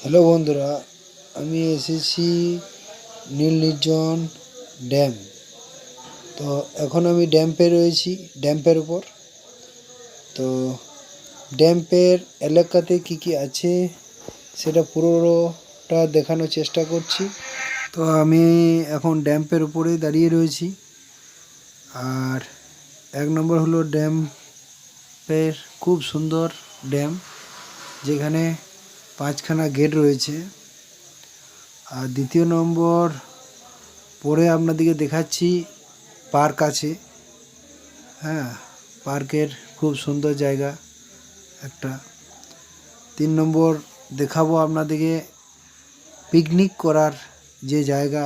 Hello বন্ধুরা, আমি এসেছি নীল নির্জন ড্যাম। তো এখন আমি ড্যাম্পে রয়েছি, ড্যাম্পের উপর। তো ড্যাম্পের এলাকাতে কি কি আছে সেটা পুরোটা দেখানোর চেষ্টা করছি। তো আমি এখন ড্যাম্পের উপরেই দাঁড়িয়ে রয়েছি। আর এক নম্বর হলো ড্যাম্পের খুব সুন্দর ড্যাম, যেখানে পাঁচখানা গেট রয়েছে। আর দ্বিতীয় নম্বর, পরে আপনাদেরকে দেখাচ্ছি পার্ক আছে। হ্যাঁ পার্কের খুব সুন্দর জায়গা একটা। তিন নম্বর, দেখাবো আপনাদেরকে পিকনিক করার যে জায়গা,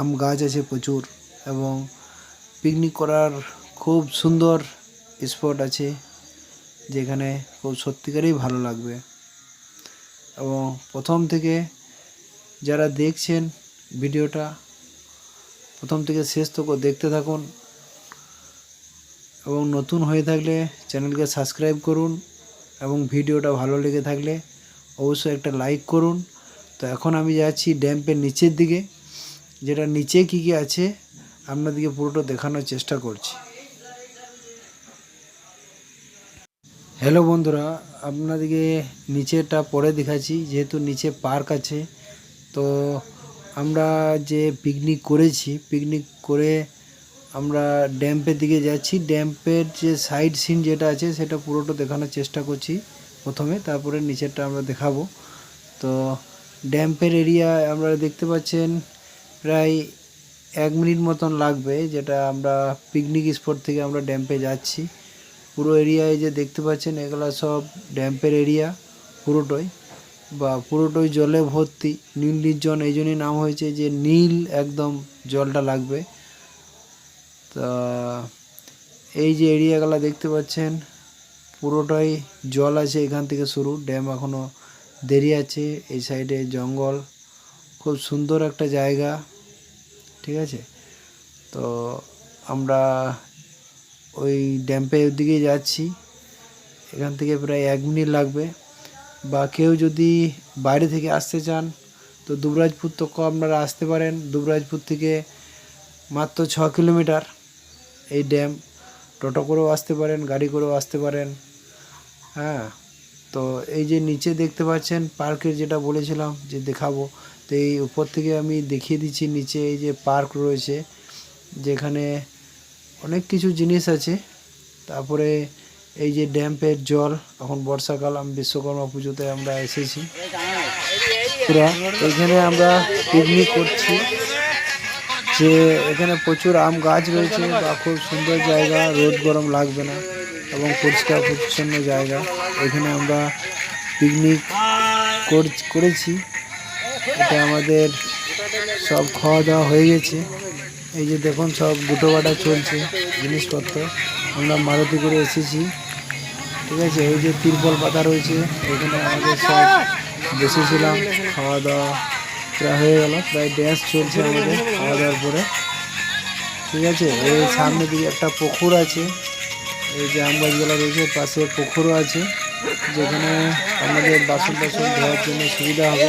আম গাছ আছে প্রচুর এবং পিকনিক করার খুব সুন্দর স্পট আছে যেখানে খুব সত্যিকারই ভালো লাগবে। এবং প্রথম থেকে যারা দেখছেন ভিডিওটা, প্রথম থেকে শেষ তো দেখতে থাকুন এবং নতুন হয়ে থাকলে চ্যানেলকে সাবস্ক্রাইব করুন এবং ভিডিওটা ভালো লেগে থাকলে অবশ্যই একটা লাইক করুন। তো এখন আমি যাচ্ছি ড্যাম্পের নিচের দিকে, যেটা নিচে কী কী আছে, আপনাদেরকে পুরোটা দেখানোর চেষ্টা করছি। হ্যালো বন্ধুরা, আপনাদেরকে নিচেটা পরে দেখাচ্ছি, যেহেতু নিচে পার্ক আছে। তো আমরা যে পিকনিক করেছি পিকনিক করে আমরা ড্যাম্পের দিকে যাচ্ছি। ড্যাম্পের যে সাইড সিন যেটা আছে, সেটা পুরোটা দেখানোর চেষ্টা করছি প্রথমে, তারপরে নিচেরটা আমরা দেখাবো। তো ড্যাম্পের এরিয়া আমরা দেখতে পাচ্ছেন, প্রায় এক মিনিট মতন লাগবে যেটা আমরা পিকনিক স্পট থেকে আমরা ড্যাম্পে যাচ্ছি। পুরো এরিয়ায় যে দেখতে পাচ্ছেন, এগুলো সব ড্যাম্পের এরিয়া পুরোটাই বা পুরোটাই জলে ভর্তি, নীল নির্জন, এই জন্যই নাম হয়েছে যে নীল একদম জলটা লাগবে। তা এই যে এরিয়াগুলো দেখতে পাচ্ছেন পুরোটাই জল আছে এখান থেকে শুরু, ড্যাম এখনও দেরি আছে, এই সাইডে জঙ্গল, খুব সুন্দর একটা জায়গা, ঠিক আছে? তো আমরা ওই ড্যাম্পের দিকে যাচ্ছি, এখান থেকে প্রায় এক মিনিট লাগবে। বা কেউ যদি বাইরে থেকে আসতে চান, তো দুবরাজপুর তো আপনারা আসতে পারেন। দুবরাজপুর থেকে মাত্র ছ কিলোমিটার এই ড্যাম টোটো করেও আসতে পারেন, গাড়ি করেও আসতে পারেন। হ্যাঁ তো এই যে নিচে দেখতে পাচ্ছেন, পার্কের যেটা বলেছিলাম যে দেখাবো, তো এই উপর থেকে আমি দেখিয়ে দিচ্ছি নিচে এই যে পার্ক রয়েছে, যেখানে অনেক কিছু জিনিস আছে। তারপরে এই যে ড্যাম্পের জল, এখন বর্ষাকাল, আমি বিশ্বকর্মা পুজোতে আমরা এসেছি। পুরা, এখানে আমরা পিকনিক করছি। যে এখানে প্রচুর আম গাছ রয়েছে, বা খুব সুন্দর জায়গা, রোদ গরম লাগবে না এবং পরিষ্কার, পরিচ্ছন্ন জায়গা। এখানে আমরা পিকনিক করেছি এটা আমাদের সব খাওয়া দাওয়া হয়ে গেছে। এই যে দেখুন, সব গুটো বাটা চলছে জিনিসপত্র। আমরা মারুতি করে এসেছি। ঠিক আছে, এই যে তিরপল পাতা রয়েছে, এখানে আমাদের সব বসেছিলাম খাওয়া দাওয়া প্রায় হয়ে গেল, প্রায় ড্যান্স চলছে আমাদের খাওয়া দাওয়ার পরে। ঠিক আছে, এই সামনে দিকে একটা পুকুর আছে, এই যে আম গাছগুলো রয়েছে, পাশে পুকুরও আছে, যেখানে আমাদের বাসন টাসন ধোয়ার জন্য সুবিধা হবে।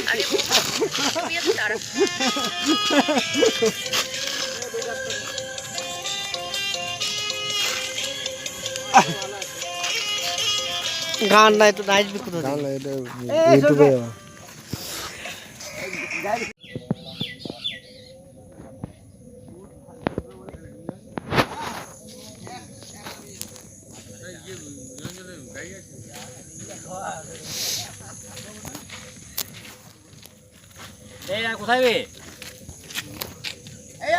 খালি গান নাই তো নাইজ বিকুত গান নাই এটা ইউটিউবে কোথায় বে? এই